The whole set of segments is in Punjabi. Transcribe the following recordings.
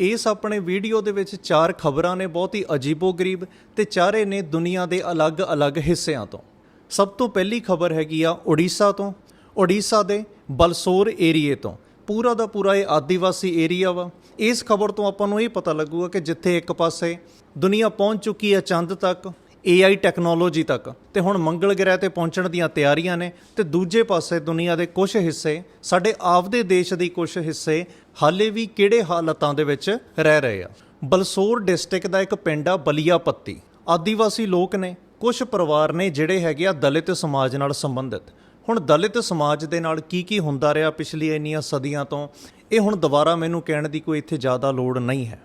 ਇਸ ਆਪਣੇ ਵੀਡੀਓ ਦੇ ਵਿੱਚ ਚਾਰ ਖਬਰਾਂ ਨੇ ਬਹੁਤ ਹੀ ਅਜੀਬੋ-ਗਰੀਬ ਤੇ ਚਾਰੇ ਨੇ ਦੁਨੀਆ ਦੇ ਅਲੱਗ-ਅਲੱਗ ਹਿੱਸਿਆਂ ਤੋਂ। ਸਭ ਤੋਂ ਪਹਿਲੀ ਖਬਰ ਹੈਗੀ ਆ ਓਡੀਸ਼ਾ ਤੋਂ। ਓਡੀਸ਼ਾ ਦੇ ਬਲਸੋਰ ਏਰੀਏ ਤੋਂ। ਪੂਰਾ ਦਾ ਪੂਰਾ ਇਹ ਆਦੀਵਾਸੀ ਏਰੀਆ ਵਾ। ਇਸ ਖਬਰ ਤੋਂ ਆਪਾਂ ਨੂੰ ਇਹ ਪਤਾ ਲੱਗੂਗਾ ਕਿ ਜਿੱਥੇ ਇੱਕ ਪਾਸੇ ਦੁਨੀਆ ਪਹੁੰਚ ਚੁੱਕੀ ਹੈ ਚੰਦ ਤੱਕ AI ਟੈਕਨੋਲੋਜੀ ਤੱਕ। ਤੇ ਹੁਣ ਮੰਗਲ ਗ੍ਰਹਿ ਤੇ ਪਹੁੰਚਣ ਦੀਆਂ ਤਿਆਰੀਆਂ ਨੇ ਤੇ ਦੂਜੇ ਪਾਸੇ ਦੁਨੀਆ ਦੇ ਕੁਝ ਹਿੱਸੇ, ਸਾਡੇ ਆਪਦੇ ਦੇਸ਼ ਦੇ ਕੁਝ ਹਿੱਸੇ ਹਾਲੇ ਵੀ ਕਿਹੜੇ ਹਾਲਤਾਂ ਦੇ ਵਿੱਚ ਰਹਿ ਰਹੇ ਆ? ਬਲਸੋਰ ਡਿਸਟ੍ਰਿਕਟ ਦਾ ਇੱਕ ਪਿੰਡ ਆ, ਬਲੀਆਪੱਤੀ। ਆਦੀਵਾਸੀ ਲੋਕ ਨੇ ਕੁਝ ਪਰਿਵਾਰ ਨੇ ਜਿਹੜੇ ਹੈਗੇ ਆ ਦਲਿਤ ਸਮਾਜ ਨਾਲ ਸੰਬੰਧਿਤ। ਹੁਣ ਦਲਿਤ ਸਮਾਜ ਦੇ ਨਾਲ ਕੀ ਕੀ ਹੁੰਦਾ ਰਿਹਾ ਪਿਛਲੀ ਇੰਨੀਆਂ ਸਦੀਆਂ ਤੋਂ? ਇਹ ਹੁਣ ਦੁਬਾਰਾ ਮੈਨੂੰ ਕਹਿਣ ਦੀ ਕੋਈ ਇੱਥੇ ਜ਼ਿਆਦਾ ਲੋੜ ਨਹੀਂ ਹੈ।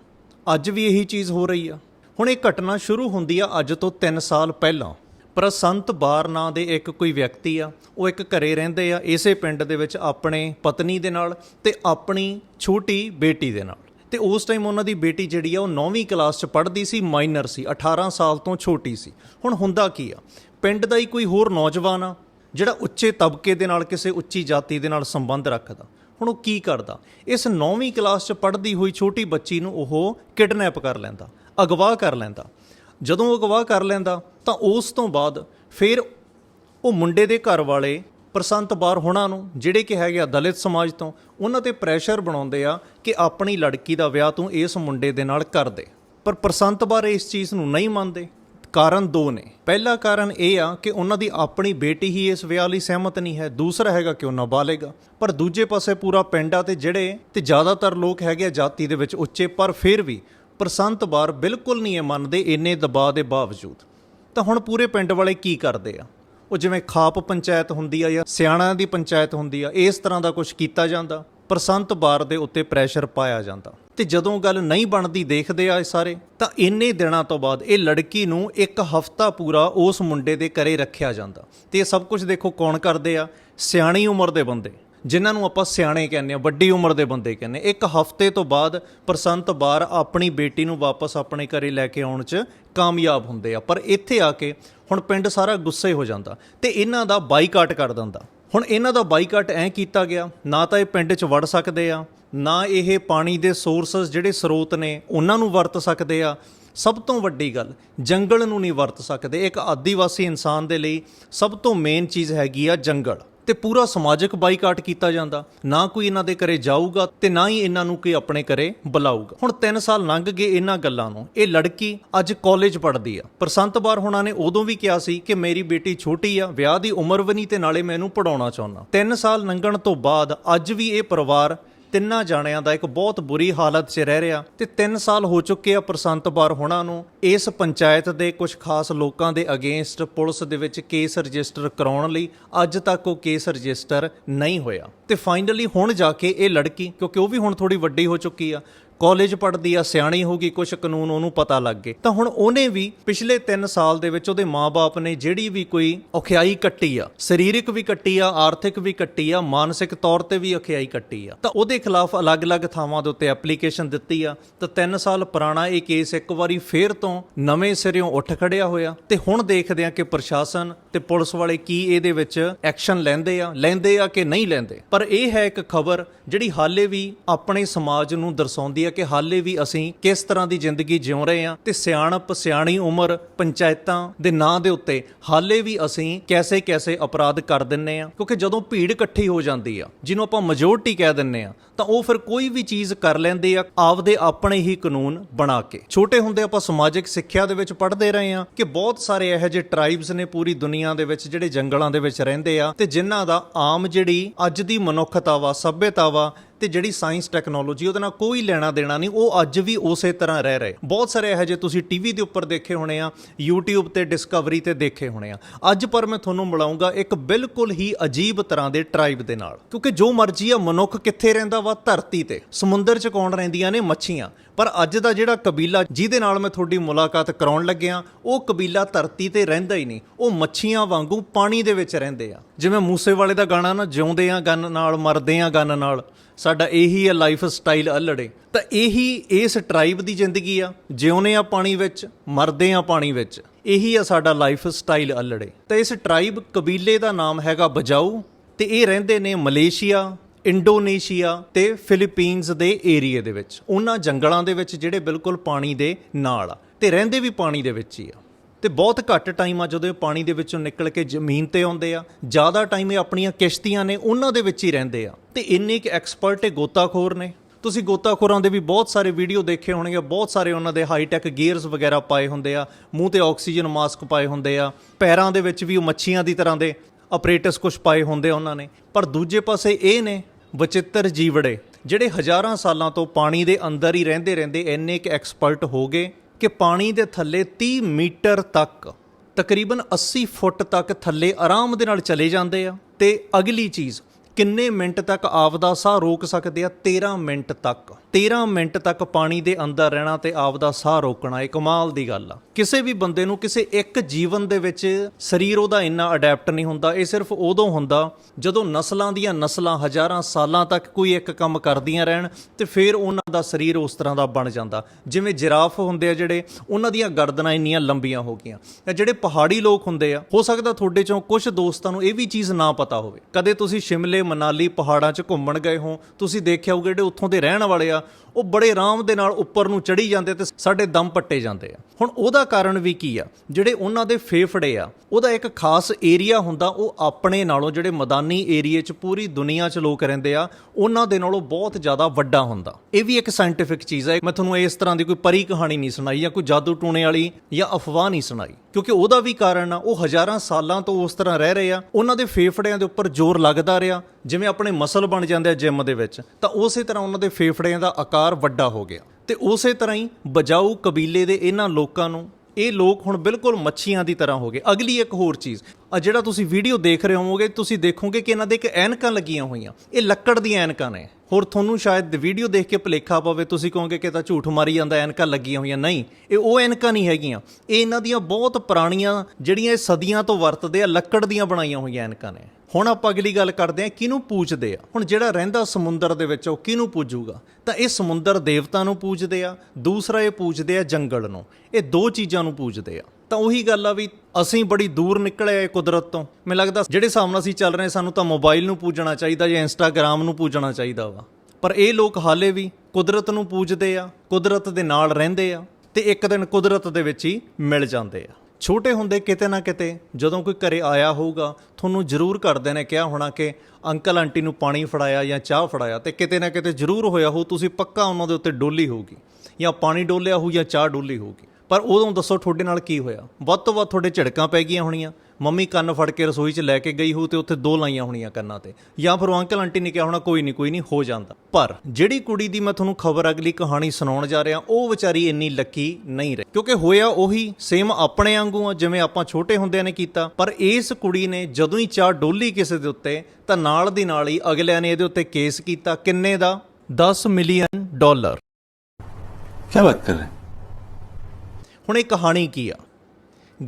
ਅੱਜ ਵੀ ਇਹੀ ਚੀਜ਼ ਹੋ ਰਹੀ ਆ। ਹੁਣ ਇਹ ਘਟਨਾ ਸ਼ੁਰੂ ਹੁੰਦੀ ਆ ਅੱਜ ਤੋਂ 3 ਸਾਲ ਪਹਿਲਾਂ। ਪ੍ਰਸੰਤ ਬਾਰ ਨਾਂ ਦੇ ਇੱਕ ਕੋਈ ਵਿਅਕਤੀ ਆ, ਉਹ ਇੱਕ ਘਰੇ ਰਹਿੰਦੇ ਆ, ਇਸੇ ਪਿੰਡ ਦੇ ਵਿੱਚ ਆਪਣੇ ਪਤਨੀ ਦੇ ਨਾਲ ਤੇ ਆਪਣੀ ਛੋਟੀ ਬੇਟੀ ਦੇ ਨਾਲ। ਤੇ ਉਸ ਟਾਈਮ ਉਹਨਾਂ ਦੀ ਬੇਟੀ ਜਿਹੜੀ ਆ, ਉਹ 9ਵੀਂ ਕਲਾਸ 'ਚ ਪੜ੍ਹਦੀ ਸੀ ਮਾਈਨਰ ਸੀ 18 ਸਾਲ ਤੋਂ ਛੋਟੀ ਸੀ। ਹੁਣ ਹੁੰਦਾ ਕੀ ਆ, ਪਿੰਡ ਦਾ ਹੀ ਕੋਈ ਹੋਰ ਨੌਜਵਾਨ ਆ, ਜਿਹੜਾ ਉੱਚੇ ਤਬਕੇ ਦੇ ਨਾਲ ਕਿਸੇ ਉੱਚੀ ਜਾਤੀ ਦੇ ਨਾਲ ਸੰਬੰਧ ਰੱਖਦਾ, ਹੁਣ ਉਹ ਕੀ ਕਰਦਾ? ਇਸ 9ਵੀਂ ਕਲਾਸ 'ਚ ਪੜ੍ਹਦੀ ਹੋਈ ਛੋਟੀ ਬੱਚੀ ਨੂੰ ਉਹ ਕਿਡਨੈਪ ਕਰ ਲੈਂਦਾ, ਅਗਵਾ ਕਰ ਲੈਂਦਾ। ਜਦੋਂ ਉਹ ਅਗਵਾ ਕਰ ਲੈਂਦਾ ਤਾਂ ਉਸ ਤੋਂ ਬਾਅਦ ਫਿਰ ਉਹ ਮੁੰਡੇ ਦੇ ਘਰ ਵਾਲੇ ਪ੍ਰਸੰਤ ਬਾਰ ਹੋਣਾ ਨੂੰ, ਜਿਹੜੇ ਕਿ ਹੈਗੇ ਆ ਦਲਿਤ ਸਮਾਜ ਤੋਂ, ਉਹਨਾਂ ਤੇ ਪ੍ਰੈਸ਼ਰ ਬਣਾਉਂਦੇ ਆ ਕਿ ਆਪਣੀ ਲੜਕੀ ਦਾ ਵਿਆਹ ਤੂੰ ਇਸ ਮੁੰਡੇ ਦੇ ਨਾਲ ਕਰ ਦੇ। ਪਰ ਪ੍ਰਸੰਤ ਬਾਰ ਇਸ ਚੀਜ਼ ਨੂੰ ਨਹੀਂ ਮੰਨਦੇ। ਕਾਰਨ ਦੋ ਨੇ। ਪਹਿਲਾ ਕਾਰਨ ਇਹ ਆ ਕਿ ਉਹਨਾਂ ਦੀ ਆਪਣੀ ਬੇਟੀ ਹੀ ਇਸ ਵਿਆਹ ਲਈ ਸਹਿਮਤ ਨਹੀਂ ਹੈ। ਦੂਸਰਾ ਹੈਗਾ ਕਿ ਉਹ ਨਾਬਾਲੇਗਾ ਪਰ ਦੂਜੇ ਪਾਸੇ ਪੂਰਾ ਪਿੰਡ ਆ ਤੇ ਜਿਹੜੇ ਤੇ ਜ਼ਿਆਦਾਤਰ ਲੋਕ ਹੈਗੇ ਆ ਜਾਤੀ ਦੇ ਵਿੱਚ ਉੱਚੇ। ਪਰ ਫਿਰ ਵੀ ਪ੍ਰਸੰਤ ਬਾਰ ਬਿਲਕੁਲ ਨਹੀਂ ਇਹ ਮੰਨਦੇ। ਇੰਨੇ ਦਬਾਅ ਦੇ ਬਾਵਜੂਦ ਤਾਂ ਹੁਣ ਪੂਰੇ ਪਿੰਡ ਵਾਲੇ ਕੀ ਕਰਦੇ ਆ? ਉਹ ਜਿਵੇਂ ਖਾਪ ਪੰਚਾਇਤ ਹੁੰਦੀ ਆ ਜਾਂ ਸਿਆਣਿਆਂ ਦੀ ਪੰਚਾਇਤ ਹੁੰਦੀ ਆ, ਇਸ ਤਰ੍ਹਾਂ ਦਾ ਕੁਝ ਕੀਤਾ ਜਾਂਦਾ? ਪ੍ਰਸੰਤ ਬਾਰ ਦੇ ਉੱਤੇ ਪ੍ਰੈਸ਼ਰ ਪਾਇਆ ਜਾਂਦਾ। ਤੇ ਜਦੋਂ ਗੱਲ ਨਹੀਂ ਬਣਦੀ ਦੇਖਦੇ ਆ ਇਹ ਸਾਰੇ, ਤਾਂ ਇੰਨੇ ਦਿਨਾਂ ਤੋਂ ਬਾਅਦ ਇਹ ਲੜਕੀ ਨੂੰ ਇੱਕ ਹਫਤਾ ਪੂਰਾ ਉਸ ਮੁੰਡੇ ਦੇ ਘਰੇ ਰੱਖਿਆ ਜਾਂਦਾ। ਤੇ ਇਹ ਸਭ ਕੁਝ ਦੇਖੋ ਕੌਣ ਕਰਦੇ ਆ? ਸਿਆਣੀ ਉਮਰ ਦੇ ਬੰਦੇ। ਜਿਨ੍ਹਾਂ ਨੂੰ ਆਪਾਂ ਸਿਆਣੇ ਕਹਿੰਦੇ ਆ ਵੱਡੀ ਉਮਰ ਦੇ ਬੰਦੇ ਕਹਿੰਦੇ ਇੱਕ ਹਫ਼ਤੇ ਤੋਂ ਬਾਅਦ ਪ੍ਰਸੰਤ ਬਾਰ ਆਪਣੀ ਬੇਟੀ ਨੂੰ ਵਾਪਸ ਆਪਣੇ ਘਰੇ ਲੈ ਕੇ ਆਉਣ 'ਚ ਕਾਮਯਾਬ ਹੁੰਦੇ ਆ। ਪਰ ਇੱਥੇ ਆ ਕੇ ਹੁਣ ਪਿੰਡ ਸਾਰਾ ਗੁੱਸੇ ਹੋ ਜਾਂਦਾ ਤੇ ਇਹਨਾਂ ਦਾ ਬਾਈਕਾਟ ਕਰ ਦਿੰਦਾ। ਹੁਣ ਇਹਨਾਂ ਦਾ ਬਾਈਕਾਟ ਐ ਕੀਤਾ ਗਿਆ, ਨਾ ਤਾਂ ਇਹ ਪਿੰਡ 'ਚ ਵੜ ਸਕਦੇ ਆ, ਨਾ ਇਹ ਪਾਣੀ ਦੇ ਸੋਰਸਸ ਜਿਹੜੇ ਸਰੋਤ ਨੇ ਉਹਨਾਂ ਨੂੰ ਵਰਤ ਸਕਦੇ ਆ। ਸਭ ਤੋਂ ਵੱਡੀ ਗੱਲ, ਜੰਗਲ ਨੂੰ ਨਹੀਂ ਵਰਤ ਸਕਦੇ। ਇੱਕ ਆਦੀਵਾਸੀ ਇਨਸਾਨ ਦੇ ਲਈ ਸਭ ਤੋਂ ਮੇਨ ਚੀਜ਼ ਹੈਗੀ ਆ ਜੰਗਲ। ਤੇ ਪੂਰਾ ਸਮਾਜਿਕ ਬਾਈਕਾਟ ਕੀਤਾ ਜਾਂਦਾ। ਨਾ ਕੋਈ ਇਹਨਾਂ ਦੇ ਘਰੇ ਜਾਊਗਾ ਤੇ ਨਾ ਹੀ ਇਹਨਾਂ ਨੂੰ ਕੋਈ ਆਪਣੇ ਘਰੇ ਬੁਲਾਊਗਾ। ਹੁਣ 3 ਸਾਲ ਲੰਘ ਗਏ ਇਹਨਾਂ ਗੱਲਾਂ ਨੂੰ। ਇਹ ਲੜਕੀ ਅੱਜ ਕਾਲਜ ਪੜ੍ਹਦੀ ਆ। ਪ੍ਰਸੰਤ ਬਾਰ ਹੁਣਾਂ ਨੇ ਉਦੋਂ ਵੀ ਕਿਹਾ ਸੀ ਕਿ ਮੇਰੀ ਬੇਟੀ ਛੋਟੀ ਆ, ਵਿਆਹ ਦੀ ਉਮਰ ਵੀ ਨਹੀਂ ਤੇ ਨਾਲੇ ਮੈਂ ਇਹਨੂੰ ਪੜਾਉਣਾ ਚਾਹੁੰਦਾ। 3 ਸਾਲ ਲੰਘਣ ਤੋਂ ਬਾਅਦ ਅੱਜ ਵੀ ਇਹ ਪਰਿਵਾਰ ਤਿੰਨਾਂ ਜਾਣਿਆਂ ਦਾ ਇੱਕ ਬਹੁਤ ਬੁਰੀ ਹਾਲਤ 'ਚ ਰਹਿ ਰਿਹਾ ਤੇ 3 ਸਾਲ ਹੋ ਚੁੱਕੇ ਆ ਪ੍ਰਸੰਤ ਬਾਰ ਹੋਣਾ ਨੂੰ। ਇਸ ਪੰਚਾਇਤ ਦੇ ਕੁਝ ਖਾਸ ਲੋਕਾਂ ਦੇ ਅਗੇਂਸਟ ਪੁਲਿਸ ਦੇ ਵਿੱਚ ਕੇਸ ਰਜਿਸਟਰ ਕਰਾਉਣ ਲਈ ਅੱਜ ਤੱਕ ਉਹ ਕੇਸ ਰਜਿਸਟਰ ਨਹੀਂ ਹੋਇਆ। ਤੇ ਫਾਈਨਲੀ ਹੁਣ ਜਾ ਕੇ ਇਹ ਲੜਕੀ, ਕਿਉਂਕਿ ਉਹ ਵੀ ਹੁਣ ਥੋੜੀ ਵੱਡੀ ਹੋ ਚੁੱਕੀ ਆ ਕਾਲਜ ਪੜ੍ਹਦੀ ਆ, ਸਿਆਣੀ ਹੋ ਗਈ ਕੁਝ ਕਾਨੂੰਨ ਉਹਨੂੰ ਪਤਾ ਲੱਗ ਗਏ। ਤਾਂ ਹੁਣ ਉਹਨੇ ਵੀ ਪਿਛਲੇ 3 ਸਾਲ ਦੇ ਵਿੱਚ ਉਹਦੇ ਮਾਪੇ ਨੇ ਜਿਹੜੀ ਵੀ ਕੋਈ ਔਖਿਆਈ ਕੱਟੀ ਆ, ਸਰੀਰਕ ਵੀ ਕੱਟੀ ਆ, ਆਰਥਿਕ ਵੀ ਕੱਟੀ ਆ, ਮਾਨਸਿਕ ਤੌਰ ਤੇ ਵੀ ਔਖਿਆਈ ਕੱਟੀ ਆ, ਤਾਂ ਉਹਦੇ ਖਿਲਾਫ ਅਲੱਗ-ਅਲੱਗ ਥਾਵਾਂ ਦੇ ਉੱਤੇ ਐਪਲੀਕੇਸ਼ਨ ਦਿੱਤੀ ਆ। ਤਾਂ 3 ਸਾਲ ਪੁਰਾਣਾ ਇਹ ਕੇਸ ਇੱਕ ਵਾਰੀ ਫੇਰ ਤੋਂ ਨਵੇਂ ਸਿਰਿਓਂ ਉੱਠ ਖੜਿਆ ਹੋਇਆ। ਤੇ ਹੁਣ ਦੇਖਦੇ ਆ ਕਿ ਪ੍ਰਸ਼ਾਸਨ ਤੇ ਪੁਲਿਸ ਵਾਲੇ ਕੀ ਇਹਦੇ ਵਿੱਚ ਐਕਸ਼ਨ ਲੈਂਦੇ ਆ ਲੈਂਦੇ ਆ ਕਿ ਨਹੀਂ ਲੈਂਦੇ। ਪਰ ਇਹ ਹੈ ਇੱਕ ਖਬਰ ਜਿਹੜੀ ਹਾਲੇ ਵੀ ਆਪਣੇ ਸਮਾਜ ਨੂੰ ਦਰਸਾਉਂਦੀ ਹੈ ਕਿ ਹਾਲੇ ਵੀ ਅਸੀਂ ਕਿਸ ਤਰ੍ਹਾਂ ਦੀ ਜ਼ਿੰਦਗੀ ਜਿਉ ਰਹੇ ਹਾਂ ਤੇ ਸਿਆਣਪ, ਸਿਆਣੀ ਉਮਰ ਪੰਚਾਇਤਾਂ ਦੇ ਨਾਂ ਦੇ ਉੱਤੇ ਹਾਲੇ ਵੀ ਅਸੀਂ ਕੈਸੇ ਕੈਸੇ ਅਪਰਾਧ ਕਰ ਦਿੰਨੇ ਆ ਕਿਉਂਕਿ ਜਦੋਂ ਭੀੜ ਇਕੱਠੀ ਹੋ ਜਾਂਦੀ ਆ, ਜਿਹਨੂੰ ਆਪਾਂ ਮੈਜੋਰਟੀ ਕਹਿ ਦਿੰਨੇ ਆ ਤਾਂ ਉਹ ਫਿਰ ਕੋਈ ਵੀ ਚੀਜ਼ ਕਰ ਲੈਂਦੇ ਆ ਆਪਦੇ ਆਪਣੇ ਹੀ ਕਾਨੂੰਨ ਬਣਾ ਕੇ। ਛੋਟੇ ਹੁੰਦੇ ਆਪਾਂ ਸਮਾਜਿਕ ਸਿੱਖਿਆ ਦੇ ਵਿੱਚ ਪੜ੍ਹਦੇ ਰਹੇ ਆ ਕਿ ਬਹੁਤ ਸਾਰੇ ਇਹੋ ਜਿਹੇ ਟ੍ਰਾਈਬਸ ਨੇ ਪੂਰੀ ਦੁਨੀਆ ਦੇ ਵਿੱਚ ਜਿਹੜੇ ਜੰਗਲਾਂ ਦੇ ਵਿੱਚ ਰਹਿੰਦੇ ਆ ਤੇ ਜਿਨ੍ਹਾਂ ਦਾ ਆਮ ਜਿਹੜੀ ਅੱਜ ਦੀ ਮਨੁੱਖਤਾ ਵਾ, ਸਭਿਅਤਾ ਵਾ ਤੇ ਜਿਹੜੀ ਸਾਇੰਸ ਟੈਕਨੋਲੋਜੀ, ਉਹਦੇ ਨਾਲ ਕੋਈ ਲੈਣਾ ਦੇਣਾ ਨਹੀਂ, ਉਹ ਅੱਜ ਵੀ ਉਸੇ ਤਰ੍ਹਾਂ ਰਹਿ ਰਹੇ। ਬਹੁਤ ਸਾਰੇ ਇਹੋ ਜਿਹੇ ਤੁਸੀਂ ਟੀਵੀ ਦੇ ਉੱਪਰ ਦੇਖੇ ਹੋਣੇ ਆ, YouTube ਤੇ ਡਿਸਕਵਰੀ ਤੇ ਦੇਖੇ ਹੋਣੇ ਆ। ਅੱਜ ਪਰ ਮੈਂ ਤੁਹਾਨੂੰ ਮਿਲਾਉਂਗਾ ਇੱਕ ਬਿਲਕੁਲ ਹੀ ਅਜੀਬ ਤਰ੍ਹਾਂ ਦੇ ਟ੍ਰਾਈਬ ਦੇ ਨਾਲ। ਕਿਉਂਕਿ ਜੋ ਮਰਜ਼ੀ ਆ, ਮਨੁੱਖ ਕਿੱਥੇ ਰਹਿੰਦਾ ਵਾ? ਧਰਤੀ ਤੇ। ਸਮੁੰਦਰ 'ਚ ਕੌਣ ਰਹਿੰਦੀਆਂ ਨੇ? ਮੱਛੀਆਂ। ਪਰ ਅੱਜ ਦਾ ਜਿਹੜਾ ਕਬੀਲਾ, ਜਿਹਦੇ ਨਾਲ ਮੈਂ ਤੁਹਾਡੀ ਮੁਲਾਕਾਤ ਕਰਾਉਣ ਲੱਗਿਆ, ਉਹ ਕਬੀਲਾ ਧਰਤੀ ਤੇ ਰਹਿੰਦਾ ਹੀ ਨਹੀਂ। ਉਹ ਮੱਛੀਆਂ ਵਾਂਗੂ ਪਾਣੀ ਦੇ ਵਿੱਚ ਰਹਿੰਦੇ ਆ। ਜਿਵੇਂ ਮੂਸੇ ਵਾਲੇ ਦਾ ਗਾਣਾ ਨਾ, ਜਿਉਂਦੇ ਆ ਗੰਨ ਨਾਲ, ਮਰਦੇ ਆ ਗੰਨ ਨਾਲ। ਸਾਡਾ ਇਹੀ ਆ ਲਾਈਫ ਸਟਾਈਲ ਅਲੜੇ। ਤਾਂ ਇਹੀ ਇਸ ਟ੍ਰਾਈਬ ਦੀ ਜ਼ਿੰਦਗੀ ਆ ਜਿਉਂਦੇ ਆ ਪਾਣੀ ਵਿੱਚ, ਮਰਦੇ ਆ ਪਾਣੀ ਵਿੱਚ। ਇਹੀ ਆ ਸਾਡਾ ਲਾਈਫ ਸਟਾਈਲ ਅਲੜੇ। ਤਾਂ ਇਸ ਟ੍ਰਾਈਬ ਕਬੀਲੇ ਦਾ ਨਾਮ ਹੈਗਾ ਬਜਾਊ, ਤੇ ਇਹ ਰਹਿੰਦੇ ਨੇ ਮਲੇਸ਼ੀਆ, ਇੰਡੋਨੇਸ਼ੀਆ ਤੇ ਫਿਲੀਪੀਨਜ਼ ਦੇ ਏਰੀਏ ਦੇ ਵਿੱਚ। ਉਹਨਾਂ ਜੰਗਲਾਂ ਦੇ ਵਿੱਚ ਜਿਹੜੇ ਬਿਲਕੁਲ ਪਾਣੀ ਦੇ ਨਾਲ ਆ, ਤੇ ਰਹਿੰਦੇ ਵੀ ਪਾਣੀ ਦੇ ਵਿੱਚ ਹੀ ਆ। ਤੇ ਬਹੁਤ ਘੱਟ ਟਾਈਮ ਆ ਜਦੋਂ ਇਹ ਪਾਣੀ ਦੇ ਵਿੱਚੋਂ ਨਿਕਲ ਕੇ ਜ਼ਮੀਨ ਤੇ ਆਉਂਦੇ ਆ। ਜ਼ਿਆਦਾ ਟਾਈਮ ਇਹ ਆਪਣੀਆਂ ਕਿਸ਼ਤੀਆਂ ਨੇ, ਉਹਨਾਂ ਦੇ ਵਿੱਚ ਹੀ ਰਹਿੰਦੇ ਆ। ਤੇ ਇੰਨੇ ਕੁ ਐਕਸਪਰਟ ਇਹ ਗੋਤਾਖੋਰ ਨੇ। ਤੁਸੀਂ ਗੋਤਾਖੋਰਾਂ ਦੇ ਵੀ ਬਹੁਤ ਸਾਰੇ ਵੀਡੀਓ ਦੇਖੇ ਹੋਣਗੇ, ਬਹੁਤ ਸਾਰੇ ਉਹਨਾਂ ਦੇ ਹਾਈ ਟੈਕ ਗੀਅਰਸ ਵਗੈਰਾ ਪਾਏ ਹੁੰਦੇ ਆ, ਮੂੰਹ ਤੇ ਆਕਸੀਜਨ ਮਾਸਕ ਪਾਏ ਹੁੰਦੇ ਆ, ਪੈਰਾਂ ਦੇ ਵਿੱਚ ਵੀ ਉਹ ਮੱਛੀਆਂ ਦੀ ਤਰ੍ਹਾਂ ਦੇ ਆਪਰੇਟਸ ਕੁਝ ਪਾਏ ਹੁੰਦੇ ਆ ਉਹਨਾਂ ਨੇ। ਪਰ ਦੂਜੇ ਪਾਸੇ ਇਹ ਨੇ ਬਚਿੱਤਰ ਜੀਵੜੇ, ਜਿਹੜੇ ਹਜ਼ਾਰਾਂ ਸਾਲਾਂ ਤੋਂ ਪਾਣੀ ਦੇ ਅੰਦਰ ਹੀ ਰਹਿੰਦੇ ਰਹਿੰਦੇ ਇੰਨੇ ਕੁ ਐਕਸਪਰਟ ਹੋ ਗਏ ਕਿ ਪਾਣੀ ਦੇ ਥੱਲੇ 30 ਮੀਟਰ ਤੱਕ, ਤਕਰੀਬਨ 80 ਫੁੱਟ ਤੱਕ ਥੱਲੇ ਆਰਾਮ ਦੇ ਨਾਲ ਚਲੇ ਜਾਂਦੇ ਆ। ਤੇ ਅਗਲੀ ਚੀਜ਼ ਕਿੰਨੇ ਮਿੰਟ ਤੱਕ ਆਪਦਾ ਸਾਹ ਰੋਕ ਸਕਦੇ ਆ? 13 ਮਿੰਟ ਤੱਕ। 13 ਮਿੰਟ ਤੱਕ ਪਾਣੀ ਦੇ ਅੰਦਰ ਰਹਿਣਾ ਤੇ ਆਪਦਾ ਸਾਹ ਰੋਕਣਾ ਇਹ ਕਮਾਲ ਦੀ ਗੱਲ ਆ। ਕਿਸੇ ਵੀ ਬੰਦੇ ਨੂੰ ਕਿਸੇ ਇੱਕ ਜੀਵਨ ਦੇ ਵਿੱਚ ਸਰੀਰ ਉਹਦਾ ਇੰਨਾ ਅਡੈਪਟ ਨਹੀਂ ਹੁੰਦਾ। ਇਹ ਸਿਰਫ ਉਦੋਂ ਹੁੰਦਾ ਜਦੋਂ ਨਸਲਾਂ ਦੀਆਂ ਨਸਲਾਂ ਹਜ਼ਾਰਾਂ ਸਾਲਾਂ ਤੱਕ ਕੋਈ ਇੱਕ ਕੰਮ ਕਰਦੀਆਂ ਰਹਿਣ ਤੇ ਫਿਰ ਉਹਨਾਂ ਦਾ ਸਰੀਰ ਉਸ ਤਰ੍ਹਾਂ ਦਾ ਬਣ ਜਾਂਦਾ। ਜਿਵੇਂ ਜਿਰਾਫ ਹੁੰਦੇ ਆ ਜਿਹੜੇ, ਉਹਨਾਂ ਦੀਆਂ ਗਰਦਨਾਂ ਇੰਨੀਆਂ ਲੰਬੀਆਂ ਹੋ ਗਈਆਂ। ਤੇ ਜਿਹੜੇ ਪਹਾੜੀ ਲੋਕ ਹੁੰਦੇ ਆ, ਹੋ ਸਕਦਾ ਤੁਹਾਡੇ ਚੋਂ ਕੁਝ ਦੋਸਤਾਂ ਨੂੰ ਇਹ ਵੀ ਚੀਜ਼ ਨਾ ਪਤਾ ਹੋਵੇ। ਕਦੇ ਤੁਸੀਂ ਸ਼ਿਮਲੇ ਮਨਾਲੀ ਪਹਾੜਾਂ 'ਚ ਘੁੰਮਣ ਗਏ ਹੋ। ਤੁਸੀਂ ਦੇਖਿਆ ਹੋਊਗਾ ਜਿਹੜੇ ਉੱਥੋਂ ਦੇ ਰਹਿਣ ਵਾਲੇ ਆ ਉਹ ਬੜੇ ਆਰਾਮ ਦੇ ਨਾਲ ਉੱਪਰ ਨੂੰ ਚੜੀ ਜਾਂਦੇ ਤੇ ਸਾਡੇ ਦਮ ਪੱਟੇ ਜਾਂਦੇ ਆ। ਹੁਣ ਉਹਦਾ ਕਾਰਨ ਵੀ ਕੀ ਆ? ਜਿਹੜੇ ਉਹਨਾਂ ਦੇ ਫੇਫੜੇ ਆ, ਉਹਦਾ ਇੱਕ ਖਾਸ ਏਰੀਆ ਹੁੰਦਾ, ਉਹ ਆਪਣੇ ਨਾਲੋਂ ਜਿਹੜੇ ਮੈਦਾਨੀ ਏਰੀਏ 'ਚ ਪੂਰੀ ਦੁਨੀਆ 'ਚ ਲੋਕ ਰਹਿੰਦੇ ਆ, ਉਹਨਾਂ ਦੇ ਨਾਲੋਂ ਬਹੁਤ ਜ਼ਿਆਦਾ ਵੱਡਾ ਹੁੰਦਾ। ਇਹ ਵੀ ਇੱਕ ਸਾਇੰਟੀਫਿਕ ਚੀਜ਼ ਹੈ ਮੈਂ ਤੁਹਾਨੂੰ ਇਸ ਤਰ੍ਹਾਂ ਦੀ ਕੋਈ ਪਰੀ ਕਹਾਣੀ ਨਹੀਂ ਸੁਣਾਈ ਜਾਂ ਕੋਈ ਜਾਦੂ ਟੂਣੇ ਵਾਲੀ ਜਾਂ ਅਫਵਾਹ ਨਹੀਂ ਸੁਣਾਈ। ਕਿਉਂਕਿ ਉਹਦਾ ਵੀ ਕਾਰਨ ਆ, ਉਹ ਹਜ਼ਾਰਾਂ ਸਾਲਾਂ ਤੋਂ ਉਸ ਤਰ੍ਹਾਂ ਰਹਿ ਰਹੇ ਆ। ਉਹਨਾਂ ਦੇ ਫੇਫੜਿਆਂ ਦੇ ਉੱਪਰ ਜ਼ੋਰ ਲੱਗਦਾ ਰਿਹਾ। ਜਿਵੇਂ ਆਪਣੇ ਮਸਲ ਬਣ ਜਾਂਦੇ ਆ ਜਿਮ ਦੇ ਵਿੱਚ, ਤਾਂ ਉਸੇ ਤਰ੍ਹਾਂ ਉਹਨਾਂ ਦੇ ਫੇਫੜਿਆਂ ਦਾ ਆਕਾਰ ਵੱਡਾ ਹੋ ਗਿਆ। ਤੇ ਉਸੇ ਤਰ੍ਹਾਂ ਹੀ ਬਜਾਊ ਕਬੀਲੇ ਦੇ ਇਹਨਾਂ ਲੋਕਾਂ ਨੂੰ ਇਹ ਲੋਕ ਹੁਣ ਬਿਲਕੁਲ ਮੱਛੀਆਂ ਦੀ ਤਰ੍ਹਾਂ ਹੋ ਗਏ। ਅਗਲੀ ਇੱਕ ਹੋਰ ਚੀਜ਼ ਆ ਜਿਹੜਾ ਤੁਸੀਂ ਵੀਡੀਓ ਦੇਖ ਰਹੇ ਹੋਵੋਗੇ, ਤੁਸੀਂ ਦੇਖੋਗੇ ਕਿ ਇਹਨਾਂ ਦੇ ਇੱਕ ਐਨਕਾਂ ਲੱਗੀਆਂ ਹੋਈਆਂ। ਇਹ ਲੱਕੜ ਦੀਆਂ ਐਨਕਾਂ ਨੇ। ਹੋਰ ਤੁਹਾਨੂੰ ਸ਼ਾਇਦ ਵੀਡੀਓ ਦੇਖ ਕੇ ਭੁਲੇਖਾ ਪਵੇ, ਤੁਸੀਂ ਕਹੋਗੇ ਕਿ ਤਾਂ ਝੂਠ ਮਾਰੀ ਜਾਂਦਾ, ਐਨਕਾਂ ਲੱਗੀਆਂ ਹੋਈਆਂ। ਨਹੀਂ, ਇਹ ਉਹ ਐਨਕਾਂ ਨਹੀਂ ਹੈਗੀਆਂ। ਇਹ ਇਹਨਾਂ ਦੀਆਂ ਬਹੁਤ ਪੁਰਾਣੀਆਂ ਜਿਹੜੀਆਂ ਇਹ ਸਦੀਆਂ ਤੋਂ ਵਰਤਦੇ ਆ, ਲੱਕੜ ਦੀਆਂ ਬਣਾਈਆਂ ਹੋਈਆਂ ਐਨਕਾਂ ਨੇ। ਹੁਣ ਆਪਾਂ ਅਗਲੀ ਗੱਲ ਕਰਦੇ ਹਾਂ, ਕਿਹਨੂੰ ਪੂਜਦੇ ਆ? ਹੁਣ ਜਿਹੜਾ ਰਹਿੰਦਾ ਸਮੁੰਦਰ ਦੇ ਵਿੱਚ, ਉਹ ਕਿਹਨੂੰ ਪੂਜੂਗਾ? ਤਾਂ ਇਹ ਸਮੁੰਦਰ ਦੇਵਤਾ ਨੂੰ ਪੂਜਦੇ ਆ, ਦੂਸਰਾ ਇਹ ਪੂਜਦੇ ਆ ਜੰਗਲ ਨੂੰ। ਇਹ ਦੋ ਚੀਜ਼ਾਂ ਨੂੰ ਪੂਜਦੇ ਆ। ਤਾਂ ਉਹੀ ਗੱਲ ਆ ਵੀ ਅਸੀਂ ਬੜੀ ਦੂਰ ਨਿਕਲੇ ਆ ਕੁਦਰਤ ਤੋਂ। ਮੈਨੂੰ ਲੱਗਦਾ ਜਿਹੜੇ ਹਿਸਾਬ ਨਾਲ ਅਸੀਂ ਚੱਲ ਰਹੇ ਸਾਨੂੰ ਤਾਂ ਮੋਬਾਈਲ ਨੂੰ ਪੂਜਣਾ ਚਾਹੀਦਾ ਜਾਂ ਇੰਸਟਾਗ੍ਰam ਨੂੰ ਪੂਜਣਾ ਚਾਹੀਦਾ ਵਾ। ਪਰ ਇਹ ਲੋਕ ਹਾਲੇ ਵੀ ਕੁਦਰਤ ਨੂੰ ਪੂਜਦੇ ਆ, ਕੁਦਰਤ ਦੇ ਨਾਲ ਰਹਿੰਦੇ ਆ ਤੇ ਇੱਕ ਦਿਨ ਕੁਦਰਤ ਦੇ ਵਿੱਚ ਹੀ ਮਿਲ ਜਾਂਦੇ ਆ। ਛੋਟੇ ਹੁੰਦੇ ਕਿਤੇ ਨਾ ਕਿਤੇ ਜਦੋਂ ਕੋਈ ਘਰੇ ਆਇਆ ਹੋਊਗਾ, ਤੁਹਾਨੂੰ ਜ਼ਰੂਰ ਕਰਦੇ ਨੇ ਕਿਹਾ ਹੋਣਾ ਕਿ ਅੰਕਲ ਆਂਟੀ ਨੂੰ ਪਾਣੀ ਫੜਾਇਆ ਜਾਂ ਚਾਹ ਫੜਾਇਆ ਤੇ ਕਿਤੇ ਨਾ ਕਿਤੇ ਜ਼ਰੂਰ ਹੋਇਆ ਹੋ ਤੁਸੀਂ ਪੱਕਾ ਉਹਨਾਂ ਦੇ ਉੱਤੇ ਡੋਲੀ ਹੋਊਗੀ ਜਾਂ ਪਾਣੀ ਡੋਲਿਆ ਹੋਊ ਜਾਂ ਚਾਹ ਡੋਲੀ ਹੋਊਗੀ। ਪਰ ਉਦੋਂ ਦੱਸੋ ਤੁਹਾਡੇ ਨਾਲ ਕੀ ਹੋਇਆ? ਵੱਧ ਤੋਂ ਵੱਧ ਤੁਹਾਡੇ ਝਿੜਕਾਂ ਪੈ ਗਈਆਂ ਹੋਣੀਆਂ। ਮੰਮੀ ਕੰਨ ਫੜ ਕੇ ਰਸੋਈ 'ਚ ਲੈ ਕੇ ਗਈ ਹੋ ਤੇ ਉੱਥੇ ਦੋ ਲਾਈਆਂ ਹੋਣੀਆਂ ਕੰਨਾਂ ਤੇ। ਜਾਂ ਫਿਰ ਉਹ ਅੰਕਲ ਆਂਟੀ ਨੇ ਕਿਹਾ ਹੋਣਾ, ਕੋਈ ਨਹੀਂ ਕੋਈ ਨਹੀਂ ਹੋ ਜਾਂਦਾ। ਪਰ ਜਿਹੜੀ ਕੁੜੀ ਦੀ ਮੈਂ ਤੁਹਾਨੂੰ ਖਬਰ ਅਗਲੀ ਕਹਾਣੀ ਸੁਣਾਉਣ ਜਾ ਰਿਹਾ, ਉਹ ਵਿਚਾਰੀ ਇੰਨੀ ਲੱਕੀ ਨਹੀਂ ਰਹੀ। ਕਿਉਂਕਿ ਹੋਇਆ ਉਹੀ ਸੇਮ ਆਪਣੇ ਵਾਂਗੂ ਆ, ਜਿਵੇਂ ਆਪਾਂ ਛੋਟੇ ਹੁੰਦਿਆਂ ਨੇ ਕੀਤਾ। ਪਰ ਇਸ ਕੁੜੀ ਨੇ ਜਦੋਂ ਹੀ ਚਾਹ ਡੋਲੀ ਕਿਸੇ ਦੇ ਉੱਤੇ, ਤਾਂ ਨਾਲ ਦੀ ਨਾਲ ਹੀ ਅਗਲਿਆਂ ਨੇ ਇਹਦੇ ਉੱਤੇ ਕੇਸ ਕੀਤਾ, ਕਿੰਨੇ ਦਾ? 10 ਮਿਲੀਅਨ ਡਾਲਰ। ਕੀ ਬਾਤ ਕਰ ਰਹੇ ਹੁਣ ਇਹ ਕਹਾਣੀ ਕੀ ਆ?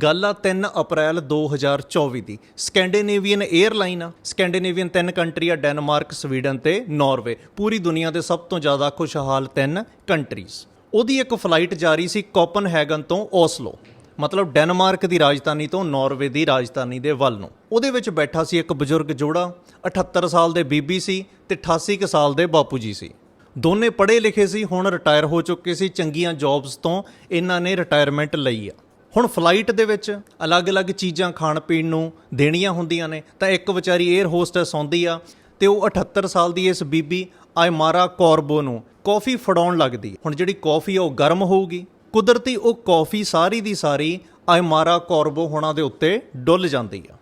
ਗੱਲ ਆ 3 ਅਪ੍ਰੈਲ 2024 ਦੀ। ਸਕੈਂਡੀਨੇਵੀਅਨ 에ਅਰਲਾਈਨ ਆ। ਸਕੈਂਡੀਨੇਵੀਅਨ ਤਿੰਨ ਕੰਟਰੀ ਆ, ਡੈਨਮਾਰਕ, ਸਵੀਡਨ ਤੇ ਨਾਰਵੇ। ਪੂਰੀ ਦੁਨੀਆ ਦੇ ਸਭ ਤੋਂ ਜ਼ਿਆਦਾ ਖੁਸ਼ਹਾਲ ਤਿੰਨ ਕੰਟਰੀਜ਼। ਉਹਦੀ ਇੱਕ ਫਲਾਈਟ ਜਾਰੀ ਸੀ ਕੋਪਨਹੈਗਨ ਤੋਂ ਓਸਲੋ। ਮਤਲਬ ਡੈਨਮਾਰਕ ਦੀ ਰਾਜਧਾਨੀ ਤੋਂ ਨਾਰਵੇ ਦੀ ਰਾਜਧਾਨੀ ਦੇ ਵੱਲ ਨੂੰ। ਉਹਦੇ ਵਿੱਚ ਬੈਠਾ ਸੀ ਇੱਕ ਬਜ਼ੁਰਗ ਜੋੜਾ 78 ਸਾਲ ਦੇ ਬੀਬੀ ਸੀ ਤੇ 88 ਕੁ ਸਾਲ ਦੇ ਬਾਪੂ ਜੀ ਸੀ। ਦੋਨੇ ਪੜ੍ਹੇ ਲਿਖੇ ਸੀ, ਹੁਣ ਰਿਟਾਇਰ ਹੋ ਚੁੱਕੇ ਸੀ, ਚੰਗੀਆਂ ਜੌਬਸ ਤੋਂ ਇਹਨਾਂ ਨੇ ਰਿਟਾਇਰਮੈਂਟ ਲਈ ਆ। ਹੁਣ ਫਲਾਈਟ ਦੇ ਵਿੱਚ ਅਲੱਗ-ਅਲੱਗ ਚੀਜ਼ਾਂ ਖਾਣ ਪੀਣ ਨੂੰ ਦੇਣੀਆਂ ਹੁੰਦੀਆਂ ਨੇ। ਤਾਂ ਇੱਕ ਵਿਚਾਰੀ 에ਅਰ ਹੋਸਟੈਸ ਆਉਂਦੀ ਆ ਤੇ ਉਹ 78 ਸਾਲ ਦੀ ਇਸ ਬੀਬੀ ਆਇਮਾਰਾ ਕੋਰਬੋ ਨੂੰ ਕਾਫੀ ਫੜਾਉਣ ਲੱਗਦੀ। ਹੁਣ ਜਿਹੜੀ ਕਾਫੀ ਆ ਉਹ ਗਰਮ ਹੋਊਗੀ। ਕੁਦਰਤੀ ਉਹ ਕਾਫੀ ਸਾਰੀ ਦੀ ਸਾਰੀ ਆਇਮਾਰਾ ਕੋਰਬੋ ਹੋਣਾ ਦੇ ਉੱਤੇ ਡੁੱਲ ਜਾਂਦੀ ਆ।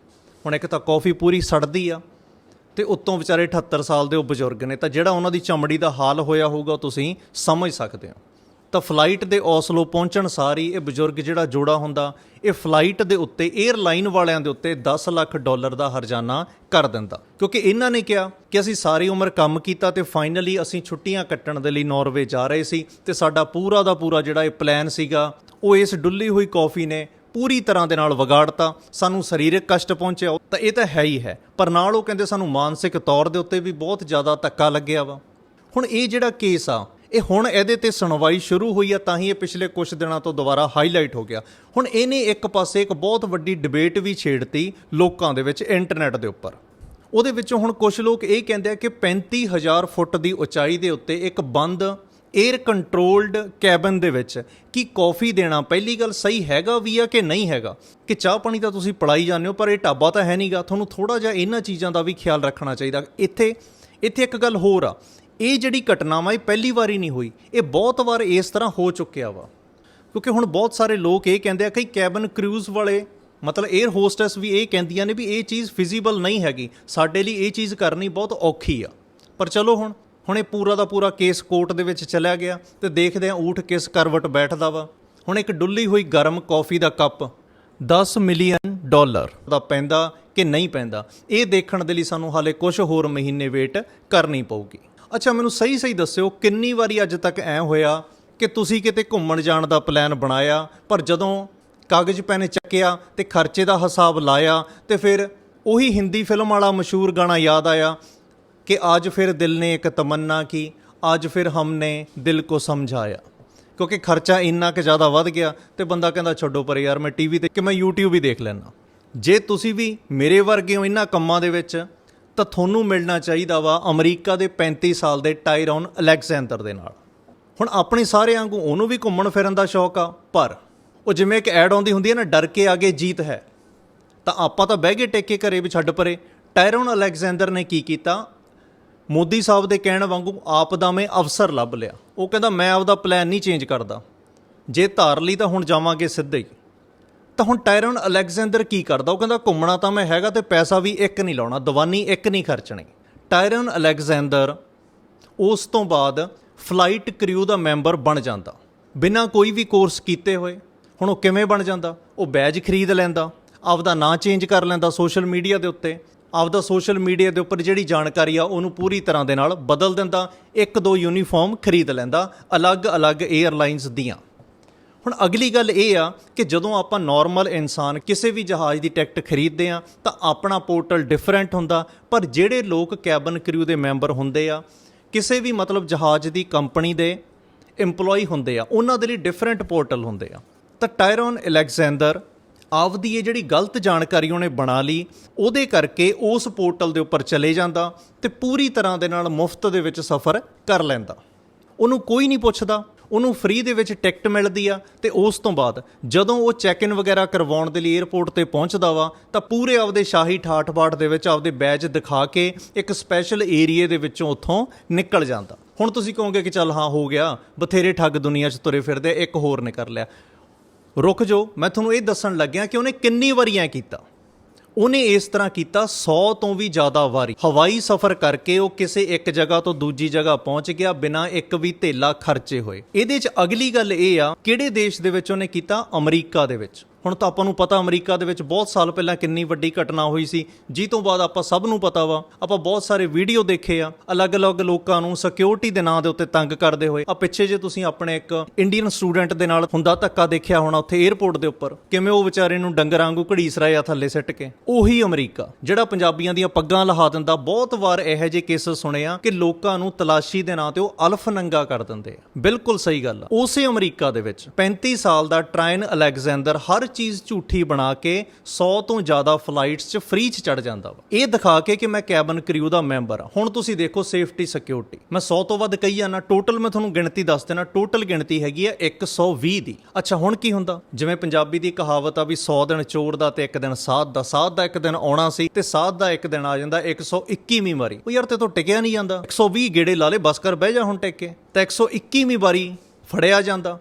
ਹੁਣ ਇੱਕ ਤਾਂ ਕਾਫੀ ਪੂਰੀ ਸੜਦੀ ਆ। ਤੇ ਉੱਤੋਂ ਵਿਚਾਰੇ 78 ਸਾਲ ਦੇ ਉਹ ਬਜ਼ੁਰਗ ਨੇ। ਤਾਂ ਜਿਹੜਾ ਉਹਨਾਂ ਦੀ ਚਮੜੀ ਦਾ ਹਾਲ ਹੋਇਆ ਹੋਊਗਾ, ਉਹ ਤੁਸੀਂ ਸਮਝ ਸਕਦੇ ਹੋ। ਤਾਂ ਫਲਾਈਟ ਦੇ ਔਸਲੋ ਪਹੁੰਚਣ ਸਾਰੀ ਇਹ ਬਜ਼ੁਰਗ ਜਿਹੜਾ ਜੋੜਾ ਹੁੰਦਾ, ਇਹ ਫਲਾਈਟ ਦੇ ਉੱਤੇ 에ਅਰਲਾਈਨ ਵਾਲਿਆਂ ਦੇ ਉੱਤੇ 10 ਲੱਖ ਡਾਲਰ ਦਾ ਹਰਜਾਨਾ ਕਰ ਦਿੰਦਾ। ਕਿਉਂਕਿ ਇਹਨਾਂ ਨੇ ਕਿਹਾ ਕਿ ਅਸੀਂ ਸਾਰੀ ਉਮਰ ਕੰਮ ਕੀਤਾ ਤੇ ਫਾਈਨਲੀ ਅਸੀਂ ਛੁੱਟੀਆਂ ਕੱਟਣ ਦੇ ਲਈ ਨਾਰਵੇ ਜਾ ਰਹੇ ਸੀ ਤੇ ਸਾਡਾ ਪੂਰਾ ਦਾ ਪੂਰਾ ਜਿਹੜਾ ਇਹ ਪਲਾਨ ਸੀਗਾ, ਉਹ ਇਸ ਡੁੱਲੀ ਹੋਈ ਕਾਫੀ ਨੇ ਪੂਰੀ ਤਰ੍ਹਾਂ ਦੇ ਨਾਲ ਵਿਗਾੜਤਾ, ਸਾਨੂੰ ਸਰੀਰਕ ਕਸ਼ਟ ਪਹੁੰਚਿਆ ਤਾਂ ਇਹ ਤਾਂ ਹੈ ਹੀ ਹੈ। ਪਰ ਨਾਲ ਉਹ ਕਹਿੰਦੇ ਸਾਨੂੰ ਮਾਨਸਿਕ ਤੌਰ ਦੇ ਉੱਤੇ ਵੀ ਬਹੁਤ ਜ਼ਿਆਦਾ ਧੱਕਾ ਲੱਗਿਆ ਵਾ। ਹੁਣ ਇਹ ਜਿਹੜਾ ਕੇਸ ਆ, ਇਹ ਹੁਣ ਇਹਦੇ ਤੇ ਸੁਣਵਾਈ ਸ਼ੁਰੂ ਹੋਈ ਆ, ਤਾਂ ਹੀ ਇਹ ਪਿਛਲੇ ਕੁਝ ਦਿਨਾਂ ਤੋਂ ਦੁਬਾਰਾ ਹਾਈਲਾਈਟ ਹੋ ਗਿਆ। ਹੁਣ ਇਹਨੇ ਇੱਕ ਪਾਸੇ ਇੱਕ ਬਹੁਤ ਵੱਡੀ ਡਿਬੇਟ ਵੀ ਛੇੜਤੀ ਲੋਕਾਂ ਦੇ ਵਿੱਚ ਇੰਟਰਨੈਟ ਦੇ ਉੱਪਰ। ਉਹਦੇ ਵਿੱਚੋਂ ਹੁਣ ਕੁਝ ਲੋਕ ਇਹ ਕਹਿੰਦੇ ਆ ਕਿ 35000 ਫੁੱਟ ਦੀ ਉਚਾਈ ਦੇ ਉੱਤੇ ਇੱਕ ਬੰਦ 에ਅਰ ਕੰਟਰੋਲਡ ਕੈਬਨ ਦੇ ਵਿੱਚ ਕਿ ਕਾਫੀ ਦੇਣਾ ਪਹਿਲੀ ਗੱਲ ਸਹੀ ਹੈਗਾ ਵੀ ਆ ਕਿ ਨਹੀਂ ਹੈਗਾ? ਕਿ ਚਾਹ ਪਾਣੀ ਤਾਂ ਤੁਸੀਂ ਪੜਾਈ ਜਾਂਦੇ ਹੋ, ਪਰ ਇਹ ਢਾਬਾ ਤਾਂ ਹੈ ਨਹੀਂਗਾ। ਤੁਹਾਨੂੰ ਥੋੜਾ ਜਿਹਾ ਇਹਨਾਂ ਚੀਜ਼ਾਂ ਦਾ ਵੀ ਖਿਆਲ ਰੱਖਣਾ ਚਾਹੀਦਾ। ਇੱਥੇ ਇੱਥੇ ਇੱਕ ਗੱਲ ਹੋਰ ਆ। ਇਹ ਜਿਹੜੀ ਘਟਨਾਵਾਂ ਇਹ ਪਹਿਲੀ ਵਾਰੀ ਨਹੀਂ ਹੋਈ, ਇਹ ਬਹੁਤ ਵਾਰ ਇਸ ਤਰ੍ਹਾਂ ਹੋ ਚੁੱਕਿਆ ਵਾ। ਕਿਉਂਕਿ ਹੁਣ ਬਹੁਤ ਸਾਰੇ ਲੋਕ ਇਹ ਕਹਿੰਦੇ ਆ ਕਿ ਕੈਬਨ ਕ੍ਰੂਜ਼ ਵਾਲੇ, ਮਤਲਬ 에ਅਰ ਹੋਸਟੈਸ ਵੀ ਇਹ ਕਹਿੰਦੀਆਂ ਨੇ ਵੀ ਇਹ ਚੀਜ਼ ਫਿਜ਼ੀਬਲ ਨਹੀਂ ਹੈਗੀ। ਸਾਡੇ ਲਈ ਇਹ ਚੀਜ਼ ਕਰਨੀ ਬਹੁਤ ਔਖੀ ਆ। ਪਰ ਚਲੋ ਹੁਣ ਹੁਣ ਇਹ ਪੂਰਾ ਦਾ ਪੂਰਾ ਕੇਸ ਕੋਰਟ ਦੇ ਵਿੱਚ ਚਲਿਆ ਗਿਆ ਤੇ ਦੇਖਦੇ ਆ ਊਠ ਕਿਸ ਕਰਵਟ ਬੈਠਦਾ ਵਾ। ਹੁਣ ਇੱਕ ਡੁੱਲੀ ਹੋਈ ਗਰਮ ਕੌਫੀ ਦਾ ਕੱਪ 10 ਮਿਲੀਅਨ ਡਾਲਰ ਦਾ ਪੈਂਦਾ ਕਿ ਨਹੀਂ ਪੈਂਦਾ? ਇਹ ਦੇਖਣ ਦੇ ਲਈ ਸਾਨੂੰ ਹਾਲੇ ਕੁਝ ਹੋਰ ਮਹੀਨੇ ਵੇਟ ਕਰਨੀ ਪਊਗੀ। ਅੱਛਾ, ਮੈਨੂੰ ਸਹੀ ਸਹੀ ਦੱਸਿਓ, ਕਿੰਨੀ ਵਾਰੀ ਅੱਜ ਤੱਕ ਐ ਹੋਇਆ ਕਿ ਤੁਸੀਂ ਕਿਤੇ ਘੁੰਮਣ ਜਾਣ ਦਾ ਪਲਾਨ ਬਣਾਇਆ, ਪਰ ਜਦੋਂ ਕਾਗਜ਼ ਪੈਨ ਚੱਕਿਆ ਤੇ ਖਰਚੇ ਦਾ ਹਿਸਾਬ ਲਾਇਆ ਤੇ ਫਿਰ ਉਹੀ ਹਿੰਦੀ ਫਿਲਮ ਵਾਲਾ ਮਸ਼ਹੂਰ ਗਾਣਾ ਯਾਦ ਆਇਆ कि आज फिर दिल ने एक तमन्ना की आज फिर हमने ਦਿਲ ਕੋ ਸਮਝਾਇਆ ਕਿਉਂਕਿ ਖਰਚਾ ਇੰਨਾ ਕਿ ਜ਼ਿਆਦਾ ਵੱਧ ਗਿਆ ਤੇ ਬੰਦਾ ਕਹਿੰਦਾ ਛੱਡੋ ਪਰ ਯਾਰ ਮੈਂ ਟੀਵੀ ਤੇ ਕਿ ਮੈਂ YouTube ਹੀ ਦੇਖ ਲੈਣਾ ਜੇ ਤੁਸੀਂ ਵੀ ਮੇਰੇ ਵਰਗੇ ਹੋ ਇਹਨਾਂ ਕੰਮਾਂ ਦੇ ਵਿੱਚ ਤਾਂ ਤੁਹਾਨੂੰ ਮਿਲਣਾ ਚਾਹੀਦਾ ਵਾ ਅਮਰੀਕਾ ਦੇ 35 ਸਾਲ ਦੇ ਟਾਇਰੋਨ ਅਲੈਗਜ਼ੈਂਡਰ ਦੇ ਨਾਲ ਹੁਣ ਆਪਣੇ ਸਾਰੇ ਵਾਂਗੂ ਉਹਨੂੰ ਵੀ ਘੁੰਮਣ ਫਿਰਨ ਦਾ ਸ਼ੌਕ ਆ ਪਰ ਉਹ ਜਿਵੇਂ ਇੱਕ ਐਡ ਆਉਂਦੀ ਹੁੰਦੀ ਹੈ ਨਾ ਡਰ ਕੇ ਆਗੇ ਜੀਤ ਹੈ ਤਾਂ ਆਪਾਂ ਤਾਂ ਬਹਿ ਕੇ ਟੇਕੇ ਘਰੇ ਵੀ ਛੱਡ ਪਰੇ ਟਾਇਰੋਨ ਅਲੈਗਜ਼ੈਂਡਰ ਨੇ ਕੀ ਕੀਤਾ ਮੋਦੀ ਸਾਹਿਬ ਦੇ ਕਹਿਣ ਵਾਂਗੂ ਆਪ ਦਾ ਮੈਂ ਅਵਸਰ ਲੱਭ ਲਿਆ। ਉਹ ਕਹਿੰਦਾ, ਮੈਂ ਆਪਦਾ ਪਲਾਨ ਨਹੀਂ ਚੇਂਜ ਕਰਦਾ। ਜੇ ਧਾਰ ਲਈ ਤਾਂ ਹੁਣ ਜਾਵਾਂਗੇ ਸਿੱਧੇ ਹੀ। ਤਾਂ ਹੁਣ ਟਾਇਰਨ ਅਲੈਗਜ਼ੈਂਡਰ ਕੀ ਕਰਦਾ? ਉਹ ਕਹਿੰਦਾ, ਘੁੰਮਣਾ ਤਾਂ ਮੈਂ ਹੈਗਾ ਤੇ ਪੈਸਾ ਵੀ ਇੱਕ ਨਹੀਂ ਲਾਉਣਾ, ਦਵਾਨੀ ਇੱਕ ਨਹੀਂ ਖਰਚਣੀ। ਟਾਇਰਨ ਅਲੈਗਜ਼ੈਂਡਰ, ਉਸ ਤੋਂ ਬਾਅਦ ਫਲਾਈਟ ਕਰਿਊ ਦਾ ਮੈਂਬਰ ਬਣ ਜਾਂਦਾ। ਬਿਨਾਂ ਕੋਈ ਵੀ ਕੋਰਸ ਕੀਤੇ ਹੋਏ, ਹੁਣ ਉਹ ਕਿਵੇਂ ਬਣ ਜਾਂਦਾ? ਉਹ ਬੈਜ ਖਰੀਦ ਲੈਂਦਾ, ਆਪਦਾ ਨਾਂ ਚੇਂਜ ਕਰ ਲੈਂਦਾ ਸੋਸ਼ਲ ਮੀਡੀਆ ਦੇ ਉੱਤੇ। ਆਪਦਾ ਸੋਸ਼ਲ ਮੀਡੀਆ ਦੇ ਉੱਪਰ ਜਿਹੜੀ ਜਾਣਕਾਰੀ ਆ, ਉਹਨੂੰ ਪੂਰੀ ਤਰ੍ਹਾਂ ਦੇ ਨਾਲ ਬਦਲ ਦਿੰਦਾ, ਇੱਕ ਦੋ ਯੂਨੀਫਾਰਮ ਖਰੀਦ ਲੈਂਦਾ ਅਲੱਗ-ਅਲੱਗ 에ਅਰਲਾਈਨਸ ਦੀਆਂ। ਹੁਣ ਅਗਲੀ ਗੱਲ ਇਹ ਆ ਕਿ ਜਦੋਂ ਆਪਾਂ ਨਾਰਮਲ ਇਨਸਾਨ ਕਿਸੇ ਵੀ ਜਹਾਜ਼ ਦੀ ਟਿਕਟ ਖਰੀਦਦੇ ਆ, ਤਾਂ ਆਪਣਾ ਪੋਰਟਲ ਡਿਫਰੈਂਟ ਹੁੰਦਾ, ਪਰ ਜਿਹੜੇ ਲੋਕ ਕੈਬਨ ਕ੍ਰਿਊ ਦੇ ਮੈਂਬਰ ਹੁੰਦੇ ਆ, ਕਿਸੇ ਵੀ ਮਤਲਬ ਜਹਾਜ਼ ਦੀ ਕੰਪਨੀ ਦੇ EMPLOYE ਹੁੰਦੇ ਆ, ਉਹਨਾਂ ਦੇ ਲਈ ਡਿਫਰੈਂਟ ਪੋਰਟਲ ਹੁੰਦੇ ਆ। ਤਾਂ ਟਾਇਰੋਨ ਅਲੈਗਜ਼ੈਂਡਰ ਆਪਦੀ ਇਹ ਜਿਹੜੀ ਗਲਤ ਜਾਣਕਾਰੀ ਉਹਨੇ ਬਣਾ ਲਈ, ਉਹਦੇ ਕਰਕੇ ਉਸ ਪੋਰਟਲ ਦੇ ਉੱਪਰ ਚਲੇ ਜਾਂਦਾ ਤੇ ਪੂਰੀ ਤਰ੍ਹਾਂ ਦੇ ਨਾਲ ਮੁਫਤ ਦੇ ਵਿੱਚ ਸਫ਼ਰ ਕਰ ਲੈਂਦਾ। ਉਹਨੂੰ ਕੋਈ ਨਹੀਂ ਪੁੱਛਦਾ, ਉਹਨੂੰ ਫ੍ਰੀ ਦੇ ਵਿੱਚ ਟਿਕਟ ਮਿਲਦੀ ਆ ਤੇ ਉਸ ਤੋਂ ਬਾਅਦ ਜਦੋਂ ਉਹ ਚੈੱਕ ਇਨ ਵਗੈਰਾ ਕਰਵਾਉਣ ਦੇ ਲਈ 에ਅਰਪੋਰਟ ਤੇ ਪਹੁੰਚਦਾ ਵਾ, ਤਾਂ ਪੂਰੇ ਆਪਦੇ ਸ਼ਾਹੀ ਠਾਠ-ਬਾਠ ਦੇ ਵਿੱਚ ਆਪਦੇ ਬੈਜ ਦਿਖਾ ਕੇ ਇੱਕ ਸਪੈਸ਼ਲ ਏਰੀਏ ਦੇ ਵਿੱਚੋਂ ਉੱਥੋਂ ਨਿਕਲ ਜਾਂਦਾ। ਹੁਣ ਤੁਸੀਂ ਕਹੋਗੇ ਕਿ ਚੱਲ ਹਾਂ, ਹੋ ਗਿਆ, ਬਥੇਰੇ ਠੱਗ ਦੁਨੀਆ 'ਚ ਤੁਰੇ ਫਿਰਦੇ ਇੱਕ ਹੋਰ ਨੇ ਕਰ ਲਿਆ। ਰੁਕ ਜਾਓ, ਮੈਂ ਤੁਹਾਨੂੰ ਇਹ ਦੱਸਣ ਲੱਗਿਆ ਕਿ ਉਹਨੇ ਕਿੰਨੀ ਵਾਰੀ ਐ ਕੀਤਾ। ਉਹਨੇ ਇਸ ਤਰ੍ਹਾਂ ਕੀਤਾ 100 ਤੋਂ ਵੀ ਜ਼ਿਆਦਾ ਵਾਰੀ। ਹਵਾਈ ਸਫ਼ਰ ਕਰਕੇ ਉਹ ਕਿਸੇ ਇੱਕ ਜਗ੍ਹਾ ਤੋਂ ਦੂਜੀ ਜਗ੍ਹਾ ਪਹੁੰਚ ਗਿਆ, ਬਿਨਾਂ ਇੱਕ ਵੀ ਧੇਲਾ ਖਰਚੇ ਹੋਏ। ਇਹਦੇ 'ਚ ਅਗਲੀ ਗੱਲ ਇਹ ਆ, ਕਿਹੜੇ ਦੇਸ਼ ਦੇ ਵਿੱਚ ਉਹਨੇ ਕੀਤਾ? ਅਮਰੀਕਾ ਦੇ ਵਿੱਚ। ਹੁਣ ਤਾਂ ਆਪਾਂ ਨੂੰ ਪਤਾ ਅਮਰੀਕਾ ਦੇ ਵਿੱਚ ਬਹੁਤ ਸਾਲ ਪਹਿਲਾਂ ਕਿੰਨੀ ਵੱਡੀ ਘਟਨਾ ਹੋਈ ਸੀ। ਜੀ ਤੋਂ ਬਾਅਦ ਆਪਾਂ ਸਭ ਨੂੰ ਪਤਾ ਵਾ, ਆਪਾਂ ਬਹੁਤ ਸਾਰੇ ਵੀਡੀਓ ਦੇਖੇ ਆ, ਅਲੱਗ-ਅਲੱਗ ਲੋਕਾਂ ਨੂੰ ਸਿਕਿਉਰਿਟੀ ਦੇ ਨਾਂ ਦੇ ਉੱਤੇ ਤੰਗ ਕਰਦੇ ਹੋਏ। ਆ ਪਿੱਛੇ ਜੇ ਤੁਸੀਂ ਆਪਣੇ ਇੱਕ ਇੰਡੀਅਨ ਸਟੂਡੈਂਟ ਦੇ ਨਾਲ ਹੁੰਦਾ ਧੱਕਾ ਦੇਖਿਆ ਹੋਣਾ ਉੱਥੇ 에ਅਰਪੋਰਟ ਦੇ ਉੱਪਰ, ਕਿਵੇਂ ਉਹ ਵਿਚਾਰੇ ਨੂੰ ਡੰਗਰਾਂ ਵਾਂਗੂ ਘੜੀਸ ਰਹੇ ਆ ਥੱਲੇ ਸਿੱਟ ਕੇ। ਉਹੀ ਅਮਰੀਕਾ, ਜਿਹੜਾ ਪੰਜਾਬੀਆਂ ਦੀਆਂ ਪੱਗਾਂ ਲਹਾ ਦਿੰਦਾ। ਬਹੁਤ ਵਾਰ ਇਹੋ ਜਿਹੇ ਕੇਸ ਸੁਣੇ ਆ ਕਿ ਲੋਕਾਂ ਨੂੰ ਤਲਾਸ਼ੀ ਦੇ ਨਾਂ ਤੇ ਉਹ ਅਲਫ ਨੰਗਾ ਕਰ ਦਿੰਦੇ ਆ। ਬਿਲਕੁਲ ਸਹੀ ਗੱਲ ਆ। ਉਸੇ ਅਮਰੀਕਾ ਦੇ ਵਿੱਚ 35 ਸਾਲ ਦਾ ਟ੍ਰਾਇਨ ਅਲੈਗਜ਼ੈਂਡਰ ਹਰ ਚੀਜ਼ ਝੂਠੀ ਬਣਾ ਕੇ 100 ਤੋਂ ਜ਼ਿਆਦਾ ਫਲਾਈਟਸ 'ਚ ਫ੍ਰੀ 'ਚ ਚੜ ਜਾਂਦਾ ਵਾ। ਇਹ ਦਿਖਾ ਕੇ ਕਿ ਮੈਂ ਕੈਬਨ ਕ੍ਰਿਊ ਦਾ ਮੈਂਬਰ ਆ ਹੁਣ ਤੁਸੀਂ ਦੇਖੋ ਸੇਫਟੀ ਸਿਕਿਉਰਿਟੀ ਮੈਂ 100 ਤੋਂ ਵੱਧ ਕਹੀ ਆ ਟੋਟਲ ਮੈਂ ਤੁਹਾਨੂੰ ਗਿਣਤੀ ਦੱਸ ਦੇਣਾ। ਟੋਟਲ ਗਿਣਤੀ ਹੈਗੀ ਆ 120 ਦੀ। ਅੱਛਾ, ਹੁਣ ਕੀ ਹੁੰਦਾ? ਜਿਵੇਂ ਪੰਜਾਬੀ ਦੀ ਕਹਾਵਤ ਆ ਵੀ 100 ਦਿਨ ਚੋਰ ਦਾ ਤੇ ਇੱਕ ਦਿਨ ਸਾਧ ਦਾ। ਸਾਧ ਦਾ ਇੱਕ ਦਿਨ ਆਉਣਾ ਸੀ ਤੇ ਸਾਧ ਦਾ ਇੱਕ ਦਿਨ ਆ ਜਾਂਦਾ 121ਵੀਂ ਵਾਰੀ। ਉਹ ਯਾਰ ਤੇ ਤੋਂ ਟਿਕਿਆ ਨਹੀਂ ਜਾਂਦਾ। 120 ਗੇੜੇ ਲਾ ਲੇ ਬਸ ਕਰ ਬਹਿ ਜਾ ਹੁਣ ਟਿਕ ਕੇ। ਤਾਂ 121ਵੀਂ ਵਾਰੀ ਫੜਿਆ ਜਾਂਦਾ।